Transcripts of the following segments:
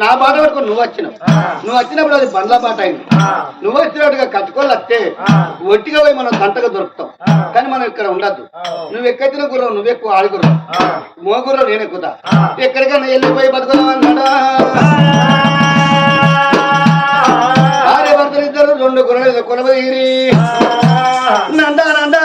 నా బాట పట్టుకొని నువ్వు వచ్చినావు. నువ్వు వచ్చినప్పుడు అది బండ్ల బాట అయింది. నువ్వు వచ్చినట్టుగా వస్తే ఒట్టిగా పోయి మనం దంటగా దొరుకుతాం. కానీ మనం ఇక్కడ ఉండద్దు. నువ్వు ఎక్కైతే గుర్రం నువ్వు ఎక్కువ ఆడుగుర్రం మో గుర్రం నేను ఎక్కుతా ఎక్కడికైనా వెళ్ళిపోయి బతుకుదాం అన్నాడా? భార్య భర్తలు ఇద్దరు రెండు గుర్రలు కొనబోయి నంద నందన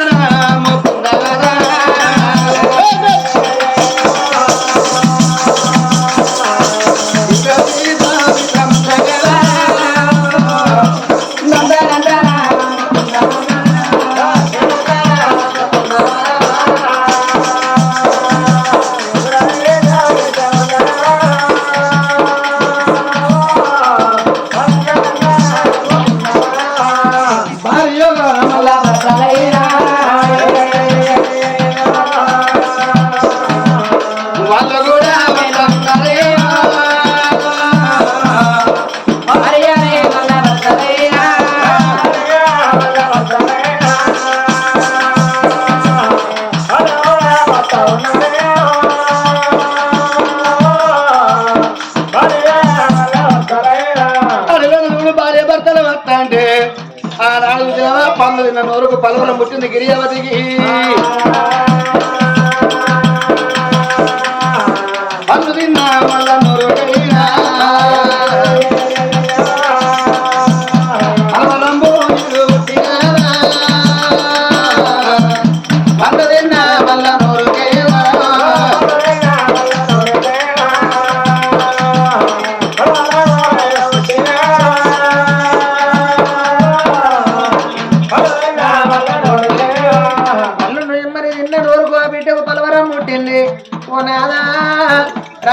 పనులు తిన్న నోరుకు గిరిజావతికి.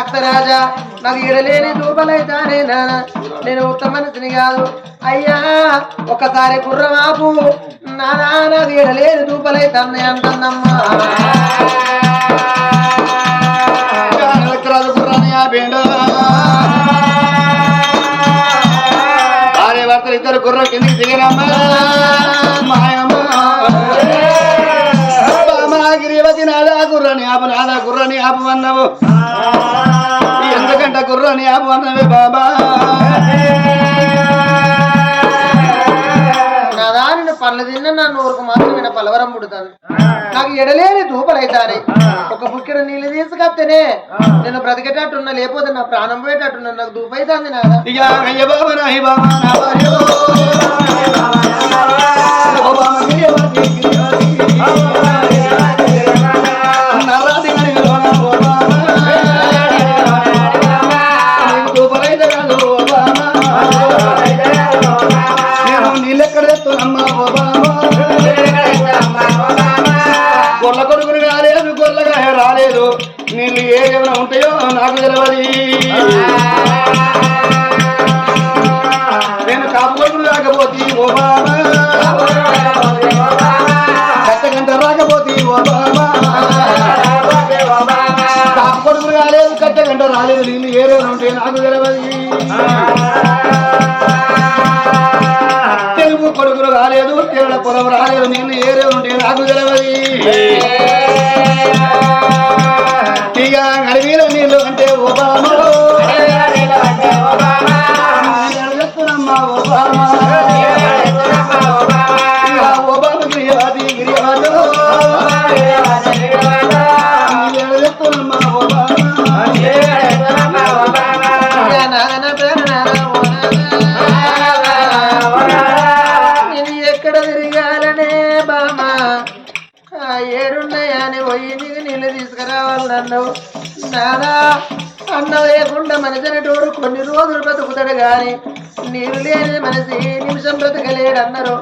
రక్తరాజా నాకు ఇడలేని దూపలైతానే నానా నేను ఉత్తమ మనిషిని కాదు. అయ్యా ఒకసారి గుర్రమాపు నానా నాకు ఇడలేని దూపలైతాన్ని అంటుందమ్మా. ఎలక్ట్రాలు గుర్రాన్ని ఆపేండు. భార్య భర్తలు ఇద్దరు గుర్రం కిందికి దిగిరమ్మా. గుర్రాన్ని ఆపు నాదా గుర్రాన్ని ఆపమన్నావు. ఎందుకంటే గుర్రాన్ని ఆపమన్నవే బాబా. నేను పనులు తిన్న నా నోరుకు మాత్రమే పలవరం పుడుతుంది. నాకు ఎడలేని దూపలైతానే. ఒక బుక్కెడు నీళ్ళు తీసుకొస్తేనే నేను బ్రతికేటట్టున్నా లేకపోతే నా ప్రాణం పోయేటట్టున్నా నాకు దూపైతుంది నాదా ఇక అయ్య బాబా నాయి బాబా నా భార్య అన్నావు? నానా అన్న లేకుండా మనిషిని కొన్ని రోజులు బతుకుతాడు గాని నీరు లేని మనిషి నిమిషం బ్రతకలేడు అన్నారు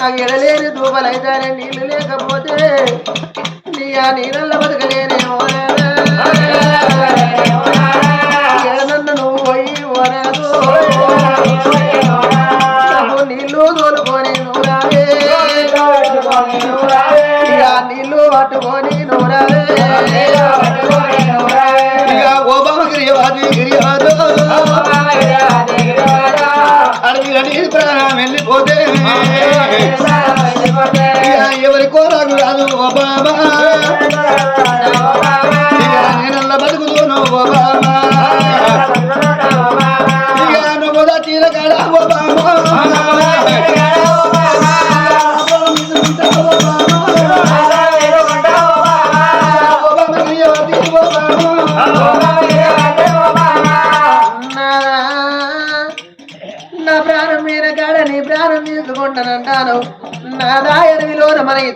నాకు ఎడలేని దూపలైతేనే నీళ్ళు లేకపోతే నీ ఆ నీళ్ళల్లో బతకలేనేమో ఇక ఎవరి కోరాకు రాదు బాబా.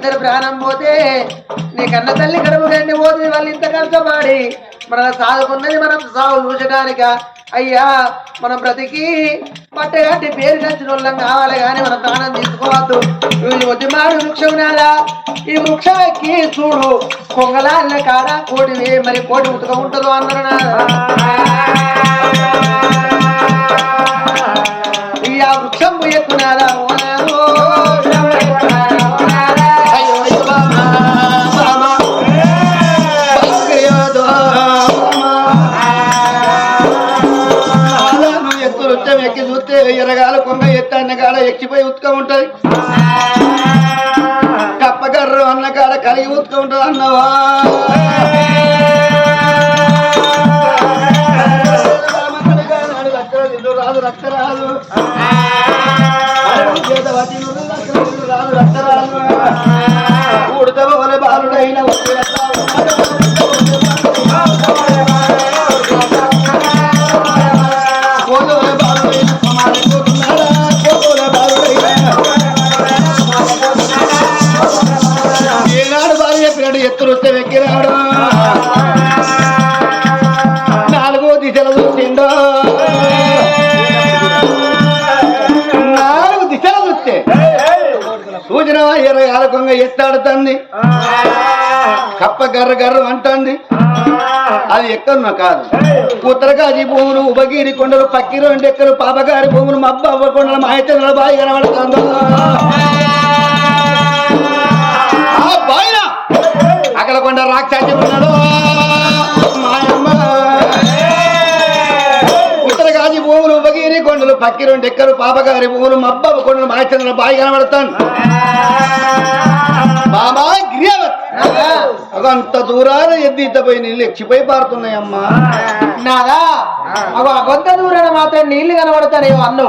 ఇద్దరు ప్రాణం పోతే నీ కన్న తల్లి కడుపు గండి పోతుంది వాళ్ళు ఇంత కష్టపడి. మన సాగుకున్నది మనం సాగు చూసడానిక అయ్యా మనం బ్రతికి పట్టగట్టి పేరు కలిసిన వాళ్ళం కావాలి కానీ మనం ప్రాణం తీసుకోవద్దు. వీళ్ళు వద్దిమాడు వృక్షం నేల ఈ వృక్షం ఎక్కి చూడు కొంగలాల కాడ కోటివి మరి కోటి ఉతక ఉంటుందో అన్నారు ఈ ఆ వృక్షం ఎక్కునారా ఎక్కిపోయి ఉత్క ఉంటది. కప్పకర్రు అన్న కాడ కలిగి ఉత్క ఉంటది అన్నవా? రాదు రక్త రాదు. ఎత్తాడుతుంది కప్ప గర్ర గర్ర అంటుంది? అది ఎక్కడున్నా కాదు. ఉత్తరకాజీ భూములు ఉబగిరి కొండలు పక్కిరు రెండు ఎక్కలు పాపగారి భూములు మబ్బ అవ్వ కొండలు మాయచంద్ర బాయి కనబడుతుందో అక్కడ కొండ రాక్షాచి ఉన్నాడు. మాయమ్మ. ఉత్తరకాజీ భూములు ఉబగిరి కొండలు పక్కి రెండు ఎక్కలు పాపగారి భూములు మబ్బ అవ్వ కొండలు అయితే బాయి కనబడతాను. బాబా గిరియావత్. అగో అంత దూరాన ఎద్దిద్దపోయి నీళ్ళు ఎక్కిపోయి పారుతున్నాయమ్మా. నాదా? అగో కొంత దూరాన మాత్రం నీళ్ళు కనబడతానేమో అన్ను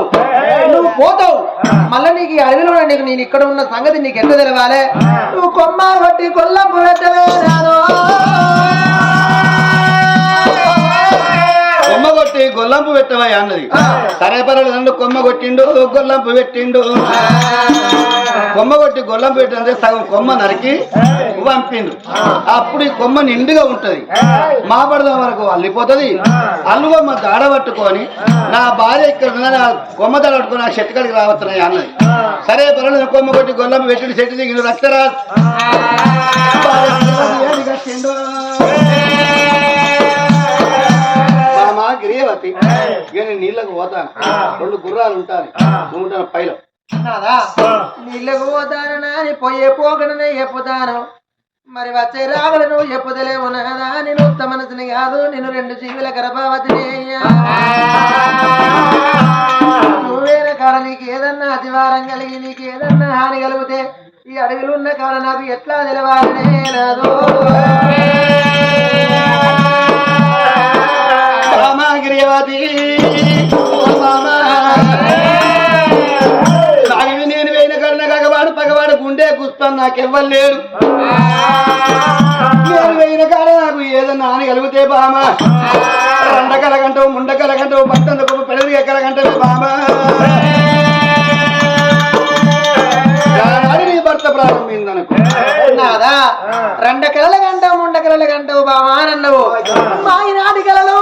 నువ్వు పోతావు. మళ్ళా నీకు ఈ అడవిలో నీకు నేను ఇక్కడ ఉన్న సంగతి నీకు ఎంత తెలవాలి నువ్వు కొమ్మ కొట్టి కొల్లం పెట్టవే నాదో. కొమ్మ కొట్టి గొల్లంపు పెట్టవయ్యా అన్నది. సరే పర్వాలేదు కొమ్మ కొట్టిండు గొల్లంపు పెట్టిండు. కొమ్మ కొట్టి గొల్లంపు పెట్టింటే సగం కొమ్మ నరికి పంపిండు. అప్పుడు ఈ కొమ్మ నిండుగా ఉంటది. మా పడదాం వరకు అల్లిపోతుంది. అల్లుగొమ్మ దాడ పట్టుకొని నా భార్య ఇక్కడ ఆ కొమ్మ దాడ పట్టుకొని ఆ చెట్టు కడికి రావస్తున్నాయి అన్నది. సరే పర్వాలేదు కొమ్మ కొట్టి గొల్లంపు పెట్టి చెట్టు దిగిన రక్తరాజ్. గిరియవతి ఇక నేను నీళ్ళకు పోతాను రెండు గుర్రాలు ఉంటాను ఉంటాను పైలో. నాదా నీళ్ళకు పోతాను పోయే పోకడనే చెప్పుతాను మరి వచ్చే రాగలు నువ్వు చెప్పుదలేవు నాదా? నేను ఉత్త మనసుని కాదు నేను రెండు జీవుల గర్భవతిని అయ్యా. నువ్వేన కాడ నీకు ఏదన్నా అతివారం కలిగి నీకు ఏదన్నా హాని కలిగితే ఈ అడవిలో ఉన్న కాడ నాకు ఎట్లా తెలవాలనే నాదో. మామా నాగివి నేను వేయిన కన్న కగవాడు పగవాడు గుండె కుస్తాను నాకెవ్వరు లేడు నేను వేయిన కాడ నాకు ఏదన్నా హాని కలిగితే బామా. రండకలగంటావు ముండకలగంటావు పట్టందుకు పెళ్ళి ఎక్కలగంటావు బామా. భర్త ప్రారంభిందనుకో నాదా రెండ కలల గంటవు ముండ కలల గంటవు బామా నన్నవు మా ఈనాటి కలలు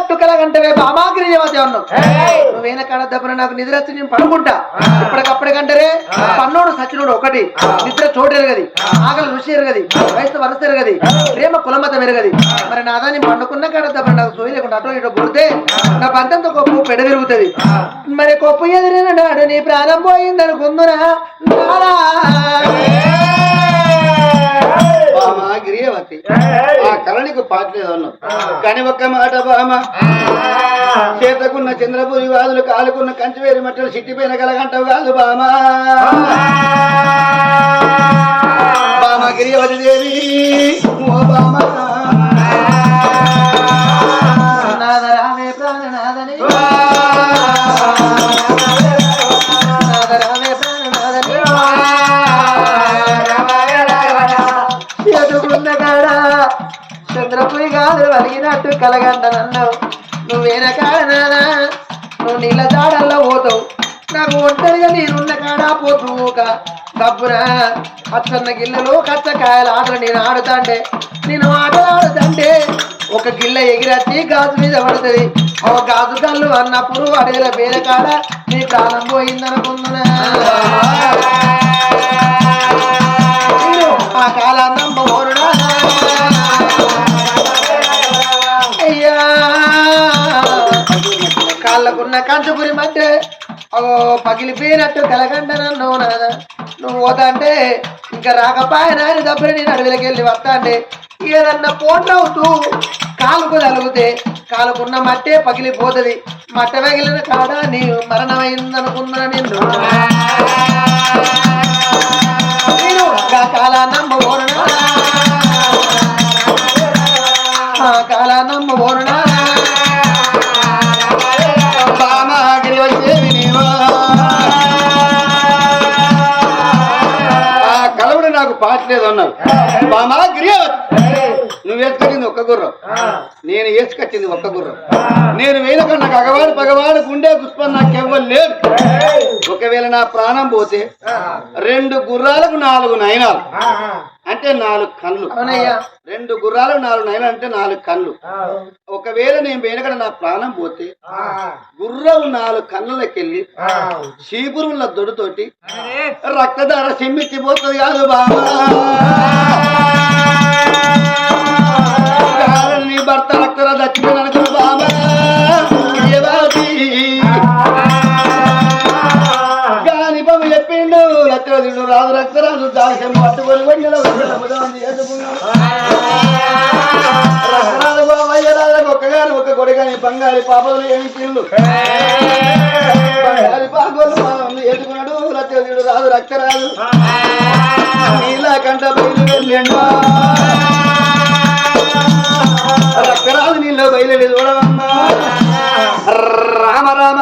బామాగిరి దేవత అన్నావు నువ్వేన కాడ దెబ్బన నాకు నిద్ర వచ్చి నేను పడుకుంటా. ఇప్పటికప్పటికంటారే పన్నోడు సచినుడు ఒకటి. నిద్ర చోటు ఎరగది. ఆకలి రుచి ఎరగది. వయసు వరస ఎరగది. ప్రేమ కులమతం ఎరగది. మరి నాదా నేను పండుకున్న కాడ దెబ్బ నాకు సోయి లేకుండా అటో ఇటో పుడితే నా పంతంతో కొప్పు పెడ తిరుగుతుంది. మరి కొప్పు ఎదిరిన నాడు నీ ప్రాణం పోయిందనుకుందునా? నాదా బామా గిరియవతి ఆ కళనికి పాటలేదు అన్నావు కానీ ఒక్క మాట బామ. చేతకున్న చంద్రపురి వాదులు కాలుకున్న కంచివేరి మట్టలు సిట్టిపోయిన కలగంటవు కాదు బామా. బామ గిరియవతి దేవి ఓ బామ. కలగంటనన్నావు నువ్వేన కాడనా నువ్వు నీళ్ళ జాడల్లో పోతావు. నాకు ఒంటరిగా నేనున్న కాడా పోతువుక? డబ్బురా అచ్చన్న గిల్లలు కచ్చకాయల ఆటలు నేను ఆడుతాంటే నేను ఆటలు ఆడుతాంటే ఒక గిల్ల ఎగిరచ్చి గాజు మీద పడుతుంది. ఒక గాజు కళ్ళు అన్నప్పుడు అడగల వేరే కాడ నీ ప్రాణం పోయిందనుకుంటున్నా. ఆ కాలాన్నం నాకున్న కంచుపురి మధ్య ఓ పగిలిపోయినట్టు కలగంటనన్ను నాన్న నువ్వు పోతా అంటే ఇంకా రాకపోయినా అని దబ్బుని నేను అడవిలోకి వెళ్ళి వస్తా అంటే ఏదన్నా పోట్లవుతూ కాలుకు తలుగుతే కాలుకున్న మట్టే పగిలిపోతుంది. మట్ట పగిలిన కాడ నీ మరణమైందనుకున్నా నిన్ను. నేను ఆ పాటలేదు అన్నావు బామాగిరి నువ్వు వేసుకొచ్చింది ఒక్క గుర్రం. నేను వేసుకొచ్చింది ఒక్క గుర్రం. నేను నాకు అగవాడు పగవాడు గుండె గుస్పం నాకు ఎవ్వరు లేదు ఒకవేళ నా ప్రాణం పోతే రెండు గుర్రాలకు నాలుగు నయనాలు. అంటే నాలుగు కళ్ళు. అవునయ్యా. రెండు గుర్రాలు నాలుగు నయనాలు అంటే నాలుగు కళ్ళు. ఒకవేళ నేను వెనకడ నా ప్రాణం పోతే గుర్రం నాలుగు కళ్ళకెళ్ళి చీపురుల దొడుతోటి రక్తధార సెమ్మిచ్చిపోతుంది కాదు బాబా. భర్త అక్కడ దచ్చిపోయిన బాబా గాని బాబు చెప్పిండు రక్తరాజుడు రాదు రక్తరాజు పట్టుకొని రక్తరాజు బాబయ్య రాజు ఒక్కగాని ఒక్క కొడుకని బంగారి పాపలు ఏమిటిల్లు బంగారి పాపలు ఎదుకున్నాడు రక్తరాజుడు రాదు రక్తరాజు నీలకంఠ బయలు వెళ్ళండు రక్తరాజు నీళ్ళు బయలుదేరి చూడవమ్మా రామ రామ.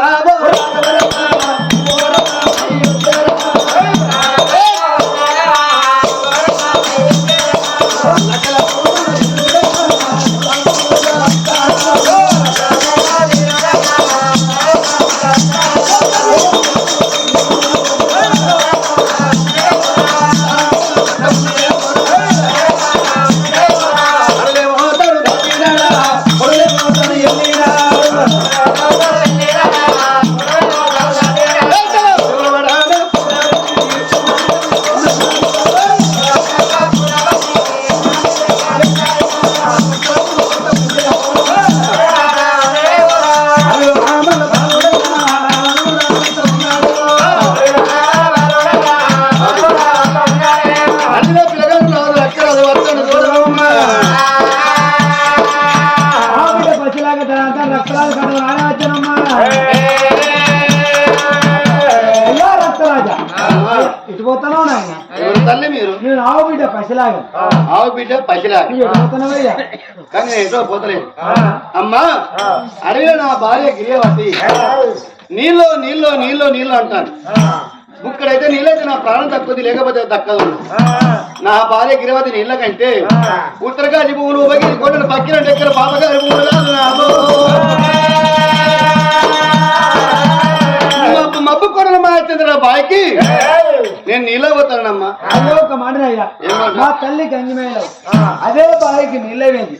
ఇటు పోతున్నావు నాయన? ఎవరు తల్లి మీరు? నేను ఆవు బిడ్డ పసిలాగా. ఆవు బిడ్డ పసిలా నువ్వు ఎటు పోతున్నావయ్యా కానీ నేను ఎటో పోతలేదు. అమ్మా అడవిలో నా భార్య గిరియవతి. నీళ్ళు నీళ్ళు నీళ్ళు నీళ్ళు అంటాను. ఇక్కడైతే నీళ్ళైతే నా ప్రాణం తక్కువది లేకపోతే దక్కదు నా భార్య గిరవతి నీళ్ళ కంటే ఉత్తరకాశి భూములు ఉపగిరి కొండలు పక్కిన దగ్గర పాపగారి మబ్బు మా చంద్ర బాయికి నేను నీళ్ళ పోతానమ్మా అయ్యో ఒక మాటనయ్యా? మా తల్లి గంగిమేయలేవు అదే బావికి నీళ్ళవేంది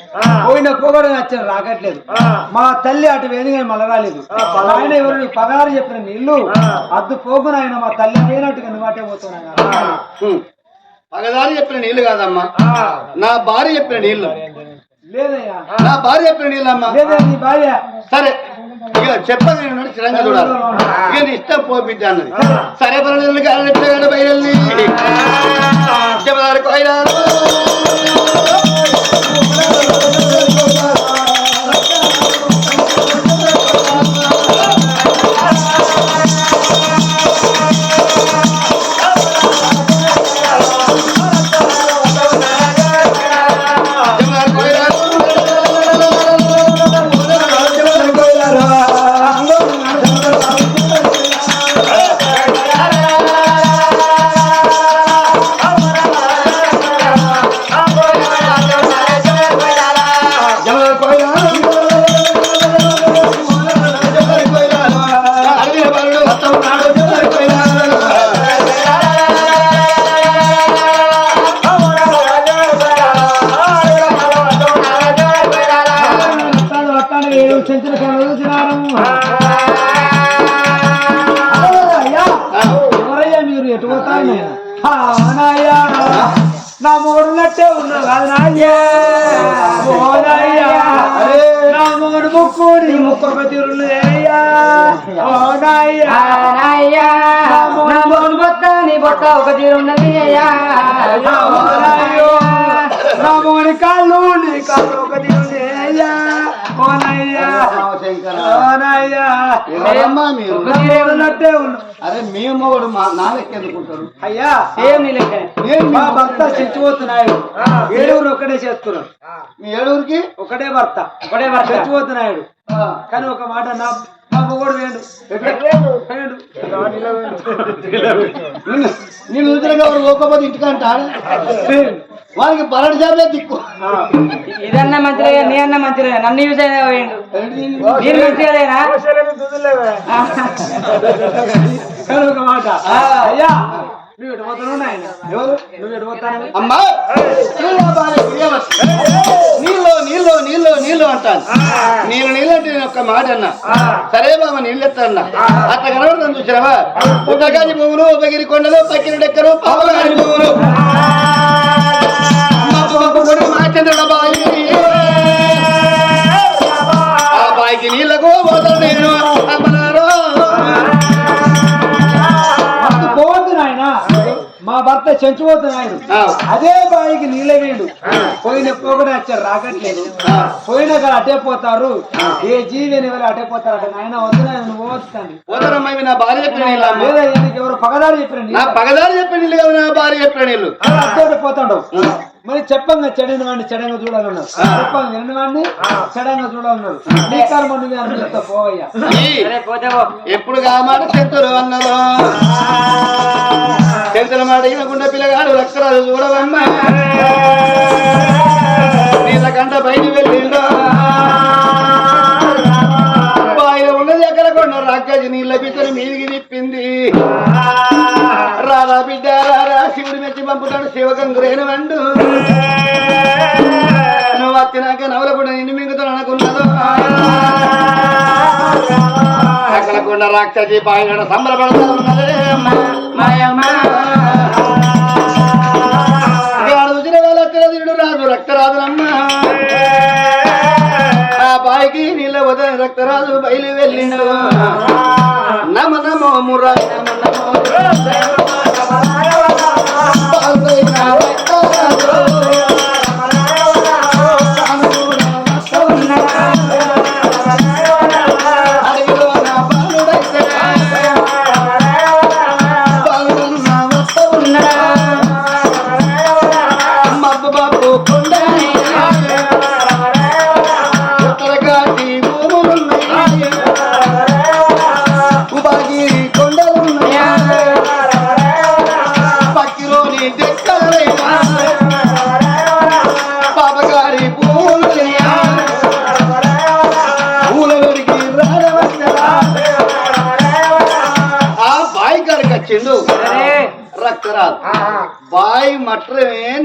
పోయిన పోగొడ నచ్చిన రాకట్లేదు. మా తల్లి అటు వేది కానీ మళ్ళా రాలేదు ఆయన ఎవరు? పగారు చెప్పిన నీళ్ళు అద్దు పోగున ఆయన మా తల్లి పోయినట్టుగా నువ్వాటే పోతున్నా. పగదారి చెప్పిన నీళ్ళు కాదమ్మా. నా భార్య చెప్పిన నీళ్ళు. లేదయ్యా. నా భార్య చెప్పిన నీళ్ళమ్మా. నీ సరే. ఇక చెప్పదు నేను స్థిరంగా చూడాలి. ఇక నీ ఇష్టం పోపించా అన్నది. సరే కానీ బయలుదేరి చెప్పదారు కోయిలాలు. మీరు ఎటు పోతాను నా మొగుడు నట్టే ఉన్నావు కాదు నాయ్యా నా మొగుడు ముక్కు నీ ముక్క తీరున్నాయ్యా నా మొగుడు బొత్త నీ బొట్ట ఒక తీరున్నది అయ్యా నా మొగుడి కాళ్ళు కాళ్ళు ఒక తీరు అరే మేము మా నాన్నకి ఎందుకుంటారు అయ్యా. సేమ్ నేను మా భర్త చచ్చిపోతున్నాడు. ఏడుగురు ఒకటే చేస్తున్నాడు మీ ఏడుగురికి? ఒకటే భర్త. ఒకటే భర్త. చచ్చిపోతున్నాడు. ఆ, కానీ ఒక మాట నా మా మొగడు వేడు వేడు నిన్ను నేను వాడు పోకపోతే ఇంటికంట. వానికి పరటి జాబే దిక్కు. ఇదన్నా మంచిగా నీ అన్న మంచిగా నన్ను యూజ్ అయినా పోయిండు ఏంటి? నేను మంచిగా లేనా కానీ ఒక మాట. అయ్యా నువ్వు ఎటు పోతున్నావు నాయన? ఎవరు? నువ్వు ఎటు పోతాను? అమ్మా! నీళ్ళు. నీళ్ళు నీళ్ళు నీళ్ళు నీళ్ళు అంటాను అంటే నేను ఒక్క మాట అన్నా. సరే బాబా నీళ్ళు ఎత్తన్నా అట్లా కనబడుతుంది చూసినావా? ఉదగాది భూములు ఉపగిరి కొండలు పక్కిన డెక్కలు పాపగారి భూములు. మా బాబుడు మా చంద్రబాయి ఆ బాయికి నీళ్ళకు పోతాను నేను మా భర్త చచ్చిపోతున్నాడు. అదే బాయికి నీళ్ళ వేడు పోయిన పోకుండా వచ్చారు రాకట్లేదు. పోయిన కాడ అట్టే పోతారు. ఏ జీవి అని వెళ్ళి అట్టే పోతారట. నాయన వద్దు నువ్వు పోతాను చెప్పిన ఎవరు పగదారు చెప్పిరండి నా పగదారి చెప్పిన కదా నా భార్య చెప్పిన నీళ్ళు. పోతాడు. మరి చెప్పంగా చెడిన వాడిని చెడంగా చూడాలన్నాడు. చెప్పంగా వినని వాడిని చెడంగా చూడాలన్నాడు. నీ కర్మ నువ్వే అనిపిస్తా పోవయ్యా. ఎప్పుడు మాట చెంతులు అన్నదో? చెంతుల మాట ఇనకుండా పిల్లగాడు లక్షరాలు చూడవమ్మా. నీళ్ళకంట బయట వెళ్ళిందో? బాయిలో ఉన్నది ఎక్కడ కొన్న రాకాజి నీళ్ళ పిచ్చని మీదికి తిప్పింది. రారా బిడ్డ రారా శివుడు మెచ్చి పంపుతాడు శివగంగురేను వండు. నువ్వు వచ్చినాక నవల కూడా నిన్ను మింగుతాను అనుకున్నదో అక్కడకుండా రాక్షసి పాయన సంబరపడతా ఉన్నదే మాయమ్మ. బాయికి నీళ్ళ వదిన రక్తరాజు బయలు వెళ్ళిండు నమ నమో మురా నమ నమో రక్తరాజు.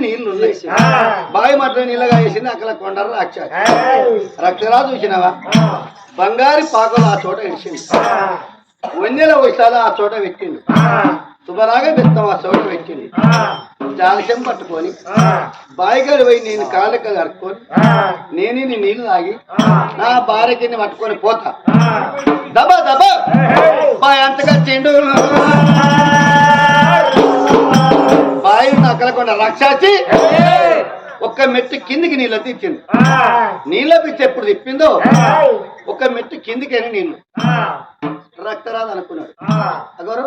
నీళ్ళు ఉన్నాయి బాయి మట్రమే నీళ్ళగా వేసింది అక్కడ కొండ రాక్ష రక్తరాజు చూసినావా? బంగారి పాకలు ఆ చోట ఇడిచింది వన్నెల వయసాలు ఆ చోట పెట్టిండు. శుభరాగ బెత్తం ఆ చోట పెట్టింది జాలసం పట్టుకొని బాయిగాడి పోయి నేను కాళ్ళక కడుక్కొని నేనే నీ నీళ్ళు తాగి నా భార్యకి పట్టుకొని పోతా. దబా దబా. బాయ్ అంతగా చెండు బాయి నక్కలకొండ రక్షాచి ఒక్క మెట్టు కిందికి నీళ్ళు తెచ్చింది నీళ్ళ పిచ్చి ఎప్పుడు తిప్పిందో? ఒక మెట్టు కిందికైనా నీళ్ళు. రక్తరాదు అనుకున్నాడు. అగరు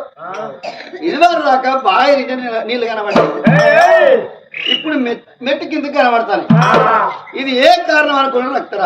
ఇది వారు దాకా బాయి రిటర్న్ నీళ్ళు కనబడ్డాయి. ఇప్పుడు మెట్- మెట్టు కిందకి కనబడతాను. ఇది ఏ కారణం అనుకున్నాడు రక్తరాదు?